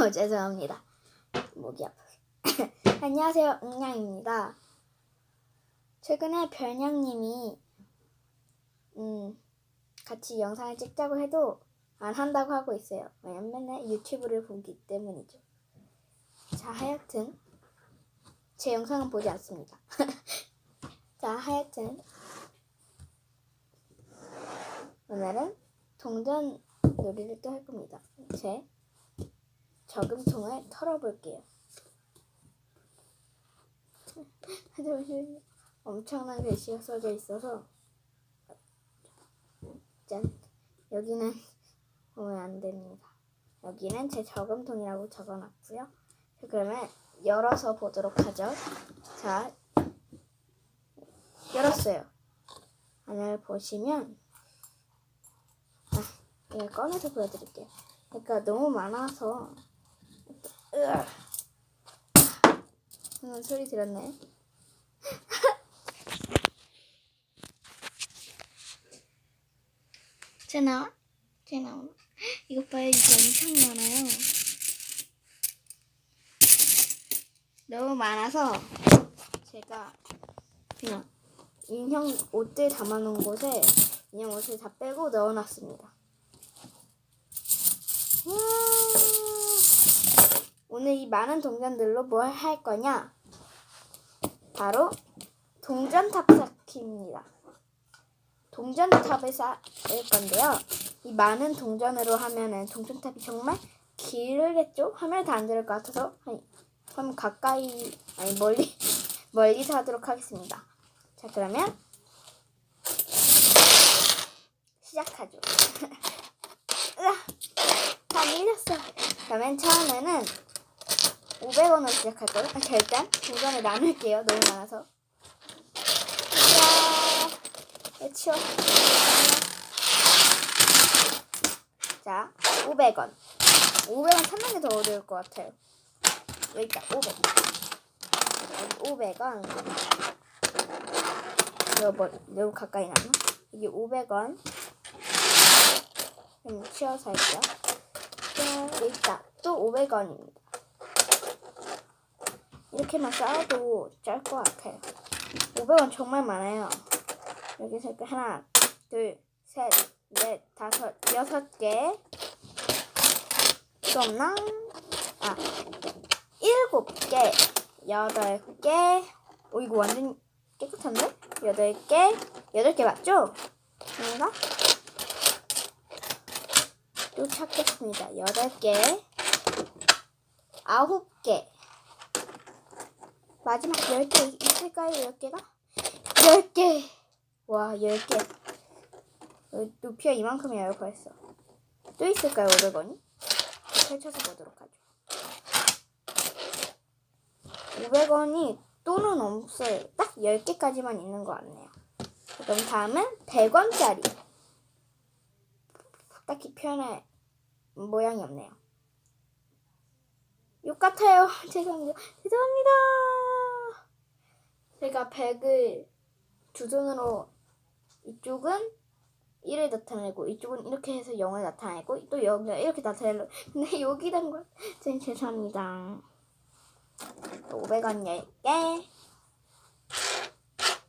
죄송합니다. 목이 아파서. 안녕하세요, 응냥입니다. 최근에 별냥님이 음 같이 영상을 찍자고 해도 안 한다고 하고 있어요. 왜냐면 맨날 유튜브를 보기 때문이죠. 자, 하여튼 제 영상은 보지 않습니다. 자, 하여튼 오늘은 동전 놀이를 또 할 겁니다. 제 저금통을 털어볼게요. 잠시만요. 엄청난 글씨가 써져 있어서 짠 여기는 보면 안 됩니다. 여기는 제 저금통이라고 적어놨고요. 자, 그러면 열어서 보도록 하죠. 자, 열었어요. 안을 보시면 아, 이거 꺼내서 보여드릴게요. 그러니까 너무 많아서 으아. 방금 소리 들었네. 제 나와? 이것 봐요. 이게 엄청 많아요. 너무 많아서 제가 그냥 인형 옷들 담아놓은 곳에 인형 옷을 다 빼고 넣어놨습니다. 와, 오늘 이 많은 동전들로 뭘 할 거냐? 바로 동전 탑 쌓기입니다. 동전 탑을 쌓을 건데요. 이 많은 동전으로 하면은 동전 탑이 정말 길겠죠? 화면에 다 안 들을 것 같아서 한, 좀 가까이 아니 멀리 멀리서 하도록 하겠습니다. 자 그러면 시작하죠. 으아, 다 밀렸어. 그러면 처음에는 500원으로 시작할 거예요. 일단 동전을 나눌게요. 너무 많아서. 자, 네, 치워. 자, 500원. 500원 찾는 게 더 어려울 것 같아요. 여기 있다, 500원. 여기 500원. 이거 뭐, 너무 가까이 나나? 이게 500원. 좀 치워서 할게요. 자, 여기 있다. 또 500원입니다. 이렇게만 쌓아도 짤 것 같아요. 500원 정말 많아요. 여기서 이렇게 하나, 둘, 셋, 넷, 다섯, 여섯 개. 또 없나? 아, 일곱 개, 여덟 개. 오, 이거 완전 깨끗한데? 여덟 개, 여덟 개 맞죠? 아닌가? 또 찾겠습니다. 여덟 개, 아홉 개. 마지막 10개 있을까요? 10개가? 10개! 와, 10개. 어, 높이가 이만큼이에요, 벌써. 또 있을까요, 500원이? 펼쳐서 보도록 하죠. 500원이 또는 없어요. 딱 10개까지만 있는 것 같네요. 그럼 다음은 100원짜리. 딱히 표현할 모양이 없네요. 욕 같아요. 죄송합니다. 죄송합니다. 제가 100을 두 손으로 이쪽은 1을 나타내고 이쪽은 이렇게 해서 0을 나타내고 또 여기가 이렇게 나타내고 근데 여기 된 거. 전 죄송합니다. 500원 10개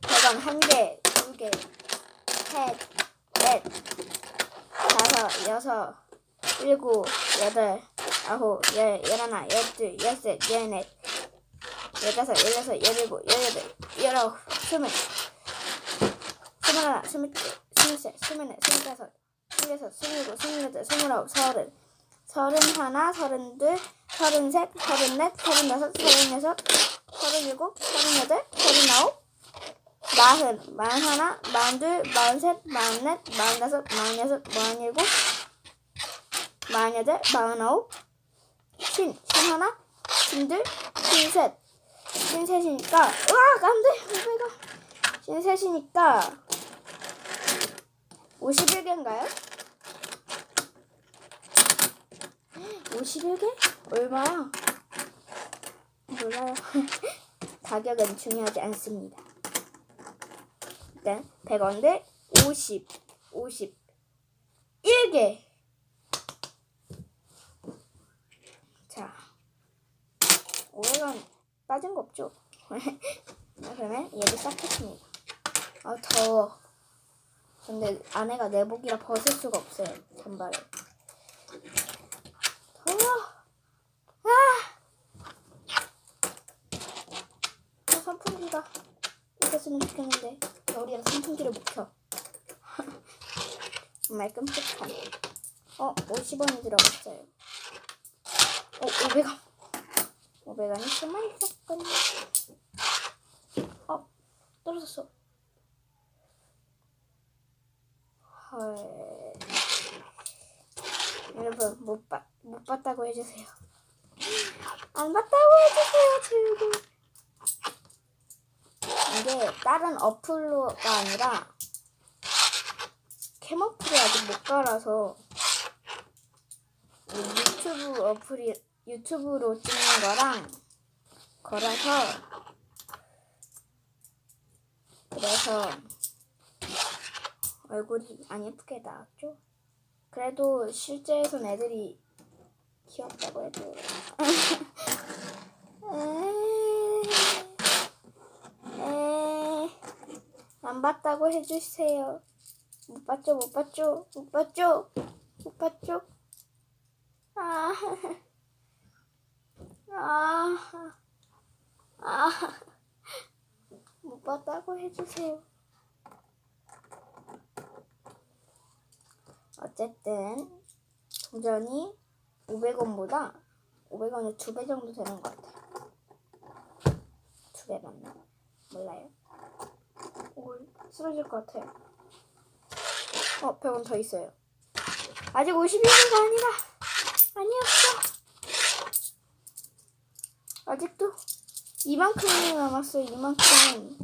100원 1개, 2개, 셋, 넷, 다섯, 여섯, 일곱, 여덟, 아홉, 열, 열하나, 열둘, 열셋, 열넷, 열다섯, 열여섯, 열일곱, 열여덟, 열아홉, 스물, 스물하나, 스물둘, 스물셋, 스물넷, 스물다섯, 스물여섯, 스물일곱, 스물여덟, 스물아홉, 서른, 서른하나, 서른둘, 서른셋, 서른넷, 서른다섯, 서른여섯, 서른일곱, 서른여덟, 서른아홉, 마흔, 마흔하나, 마흔둘, 마흔셋, 마흔넷, 마흔다섯, 마흔여섯, 마흔일곱, 마흔여덟, 마흔아홉, 쉰, 쉰하나, 쉰둘, 쉰셋, 쉰셋이니까, 으악, 안 돼! 오메가. 쉰셋이니까, 51개인가요? 51개? 얼마야? 몰라요. 가격은 중요하지 않습니다. 일단 100원들 50, 51개. 자, 500원 빠진 거 없죠? 자, 그러면 얘도 쌓겠습니다. 아 더워. 근데 아내가 내복이라 벗을 수가 없어요. 잠바를. 더워. 아! 아 선풍기가 있었으면 좋겠는데 겨울이라 선풍기를 못 켜. 정말 끔찍한. 어, 50원이 들어갔어요. 어, 500원. 500원이 좀만 있었거든요. 어, 떨어졌어. 헐. 여러분, 못, 봤, 못 봤다고 해주세요. 안 봤다고 해주세요, 제발. 이게 다른 어플로가 아니라 캠 어플이 아직 못 깔아서 이 유튜브 어플이 유튜브로 찍는 거랑 거라서 그래서 얼굴이 안 예쁘게 나왔죠. 그래도 실제에선 애들이 귀엽다고 해도 안 봤다고 해주세요. 못 봤죠, 못 봤죠, 못 봤죠, 못 봤죠. 아, 아, 아, 못 봤다고 해주세요. 어쨌든 동전이 500원보다 500원이 두 배 정도 되는 것 같아요. 두 배 맞나? 몰라요. 오, 쓰러질 것 같아요. 어, 100원 더 있어요. 아직 51개가 아니라 아니었어. 아직도 이만큼이 남았어요. 이만큼.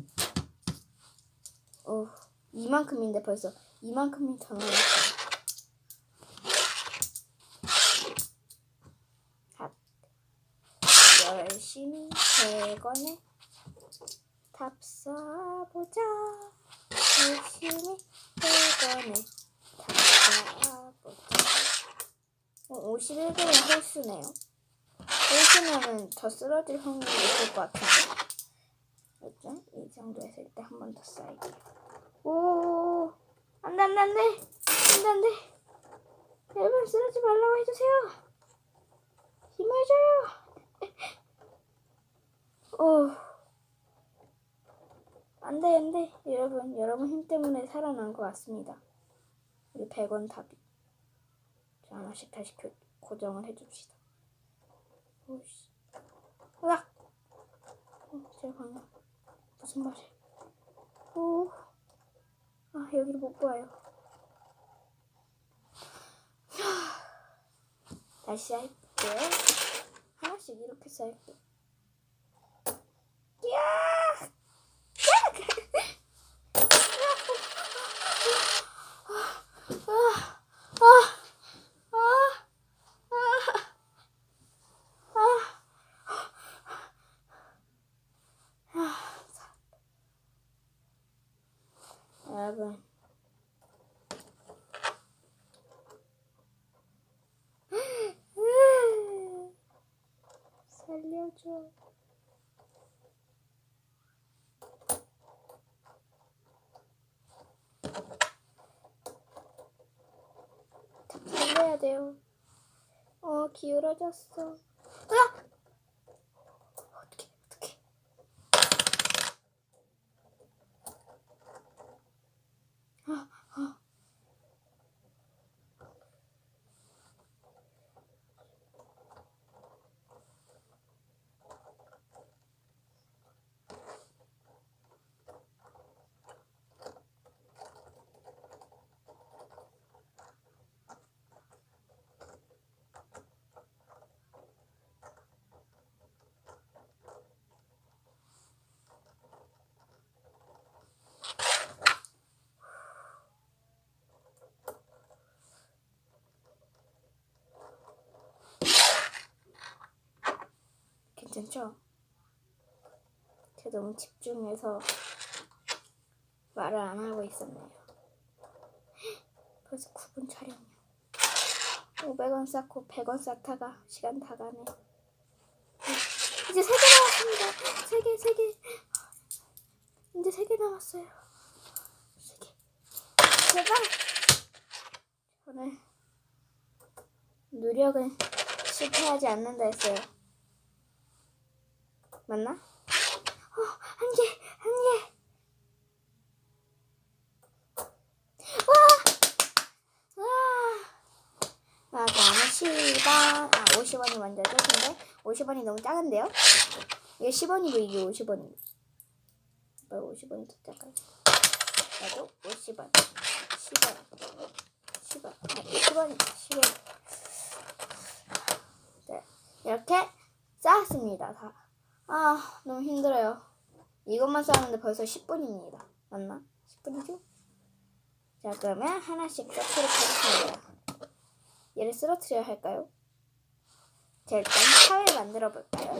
어, 이만큼인데 벌써 이만큼이 더 남았어요. 탑. 열심히 100원에 탑 쏴보자. 열심히 100원에 탑 쏴보자. 어, 51개는 홀수네요. 홀수면은 더 쓰러질 확률이 있을 것 같은데. 일단 이 정도 했을 때 한 번 더 쌓을게요. 오, 안 돼, 안 돼, 안 돼. 안 돼, 안 돼. 여러분, 쓰러지 말라고 해주세요. 힘을 줘요. 오. 안 돼, 안 돼. 여러분, 여러분 힘 때문에 살아난 것 같습니다. 우리 100원 답이. 자, 하나씩 다시 교, 고정을 해줍시다. 오씨. 으악! 어, 제 방금. 무슨 말이야. 오. 아, 여기를 못 봐요. 다시 할게요. 하나씩 이렇게 쌓을게요. 야! 여러분. 살려줘. 살려야 돼요. 어, 기울어졌어. 으악! 어떡해, 어떡해. 괜찮죠? 제가 너무 집중해서 말을 안 하고 있었네요. 벌써 9분 촬영이요. 500원 쌓고 100원 쌓다가 시간 다 가네. 이제 세 개만 세 개, 세 개. 이제 세개 남았어요. 세 개. 제발. 저는 노력은 실패하지 않는다 했어요. 맞나? 어, 한 개, 한 개. 와! 와! 아, 다음에 10원, 아, 50원이 먼저 끝인데, 50원이 너무 작은데요? 이게 10원이고, 이게 50원이고. 뭐 50원이 더 작아요. 나도 50원, 10원, 10원, 아, 10원, 10원. 네, 이렇게 쌓았습니다, 다. 아, 너무 힘들어요. 이것만 쌓았는데 벌써 10분입니다. 맞나? 10분이죠? 자, 그러면 하나씩 쌓도록 하겠습니다. 얘를 쓰러뜨려야 할까요? 자, 일단 차를 만들어 볼까요?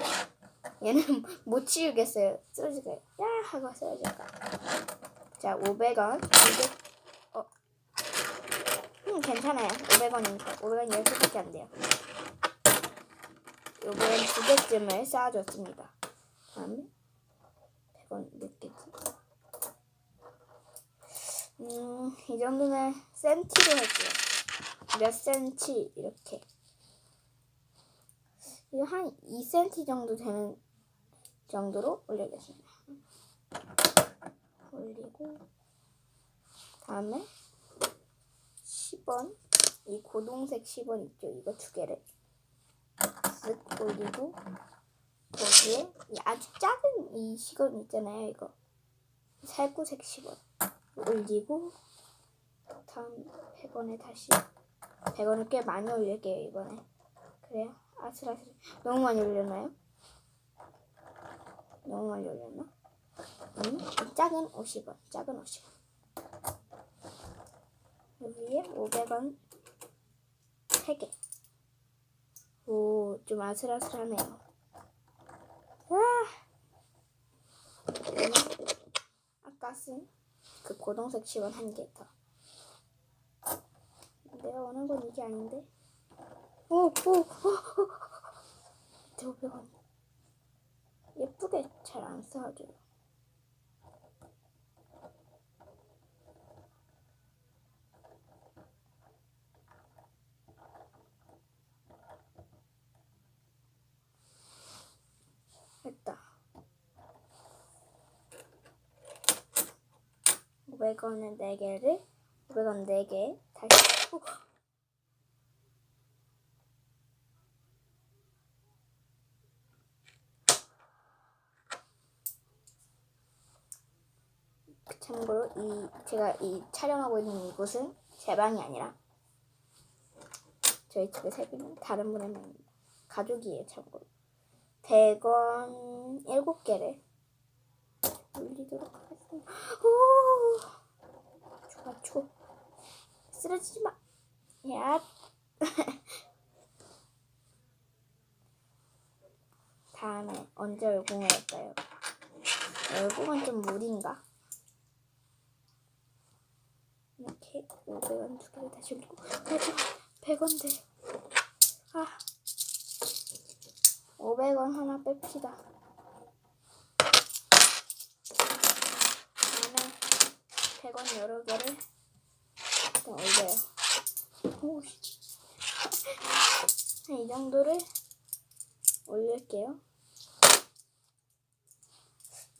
얘는 못 치우겠어요. 쓰러지게. 야! 하고 쓰러질까. 자, 500원. 200, 어. 음, 괜찮아요. 500원이니까. 500원 10개밖에 안 돼요. 요거는 두 개쯤을 쌓아줬습니다. 다음에 100원 몇 개지? 음, 이 정도면 센티로 할게요. 몇 센치 이렇게. 이거 한 2cm 정도 되는 정도로 올리겠습니다. 올리고 다음에 10원 이 고동색 10원 있죠? 이거 두 개를 쓱 올리고 거기에 이 아주 작은 이 10원 있잖아요. 이거 살구색 10원 올리고 다음 100원에 다시 100원을 꽤 많이 올릴게요 이번에 그래요? 아슬아슬 너무 많이 올렸나요? 너무 많이 올렸나? 이 작은 50원 작은 50원 여기에 500원 3개 오좀 아슬아슬하네요 와 그러면 쓴그 고동색 10원 한개 더. 내가 원하는 건 이게 아닌데. 오, 오, 오, 오. 500원. 예쁘게 잘 안 쌓아줘요. 됐다. 500원은 4개를 500원 4개 다시 오! 참고로 이 제가 이 촬영하고 있는 이곳은 제 방이 아니라 저희 집에 살고 다른 분의 방입니다. 가족이에요 참고로 100원 7개를 올리도록 하겠습니다. 오! 좋아. 쓰러지지 마. 야. 다음에 언제 열공을 할까요? 열공은 좀 무리인가? 이렇게 500원 두 개를 다시 올리고 마지막 100원 돼. 아. 500원 하나 뺍시다. 다음에 100원 여러 개를 일단 올려요. 오씨. 이 정도를 올릴게요.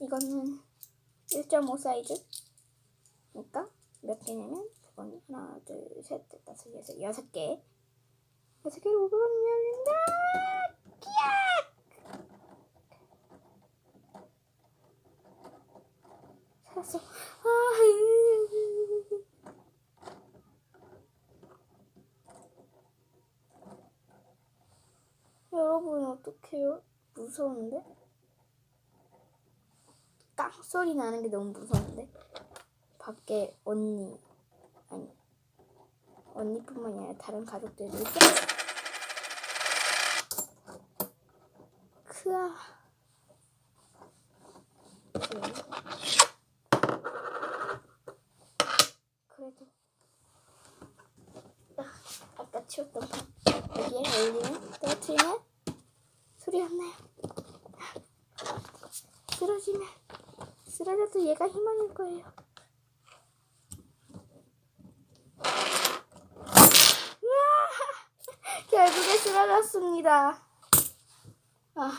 이거는 1.5 사이즈. 그러니까 몇 개냐면 100원 하나, 둘, 셋, 넷, 다섯, 여섯, 여섯 개. 여섯 개를 500원이면 올린다. 끼악! 살았어. 아, 으. 여러분 어떡해요? 무서운데? 깡 소리 나는 게 너무 무서운데? 밖에 언니 아니 언니뿐만이 아니라 다른 가족들도? 크아 그래. 그래도 아, 아까 치웠던 밥 여기에 올리면 떨어뜨리면 소리 안 나요. 쓰러지면 쓰러져도 얘가 희망일 거예요. 우와! 결국에 쓰러졌습니다. 아,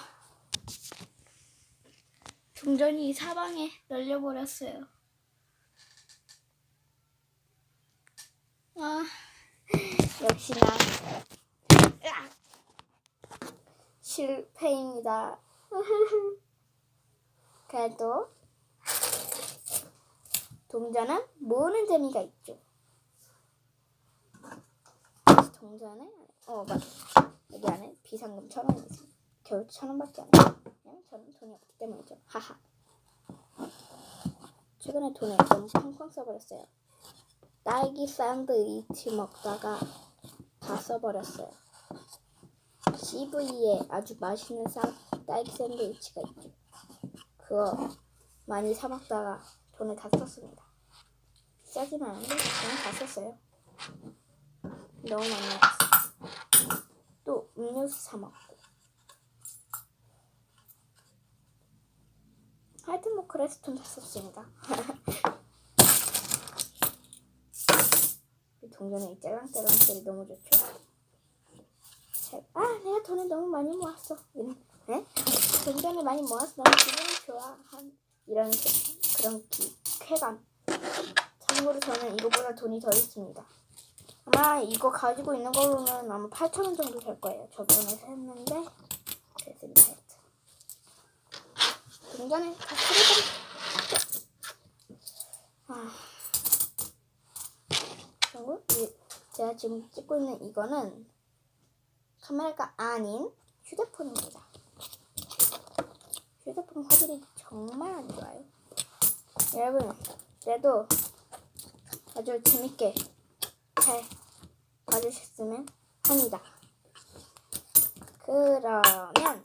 동전이 사방에 널려버렸어요. 아, 역시나! 실패입니다. 그래도 동전은 모으는 재미가 있죠. 동전에 어 맞. 여기 안에 비상금 천 원이 있습니다. 겨우 천 원밖에 안 해요. 저는 돈이 없기 때문이죠. 하하. 최근에 돈을 너무 펑펑 써버렸어요. 딸기 샌드위치 먹다가 다 써버렸어요. CV에 아주 맛있는 사, 딸기 샌드위치가 있죠. 그거 많이 사 먹다가 돈을 다 썼습니다. 비싸진 않은데 그냥 다 썼어요. 너무 많이 먹었어. 또 음료수 사 먹고. 하여튼 뭐 그래서 돈 다 썼습니다. 이 동전의 이 짤랑짤랑 소리 너무 좋죠? 잘- 아 내가 돈을 너무 많이 모았어. 이런, 네? 동전을 많이 모아서 너무 기분이 좋아. 한 이런 그- 그런 기, 쾌감. 참고로 저는 이거보다 돈이 더 있습니다. 아마 이거 가지고 있는 걸로는 아마 8,000원 정도 될 거예요. 저번에 샀는데 됐습니다. 동전을 다 쓸어버려. 아. 그리고 이, 제가 지금 찍고 있는 이거는 카메라가 아닌 휴대폰입니다. 휴대폰 화질이 정말 안 좋아요. 여러분, 그래도 아주 재밌게 잘 봐주셨으면 합니다. 그러면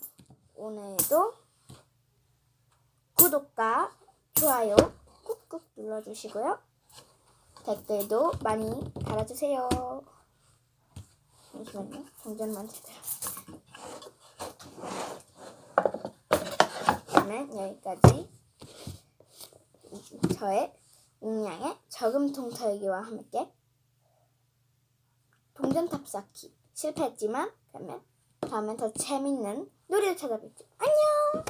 오늘도 구독과 좋아요 꾹꾹 눌러주시고요. 댓글도 많이 달아주세요. 잠시만요. 동전만 제대로. 저는 여기까지 저의 용량의 저금통 털기와 함께 동전 탑 쌓기 실패했지만 그러면 다음엔 더 재밌는 놀이를 찾아뵙죠. 안녕!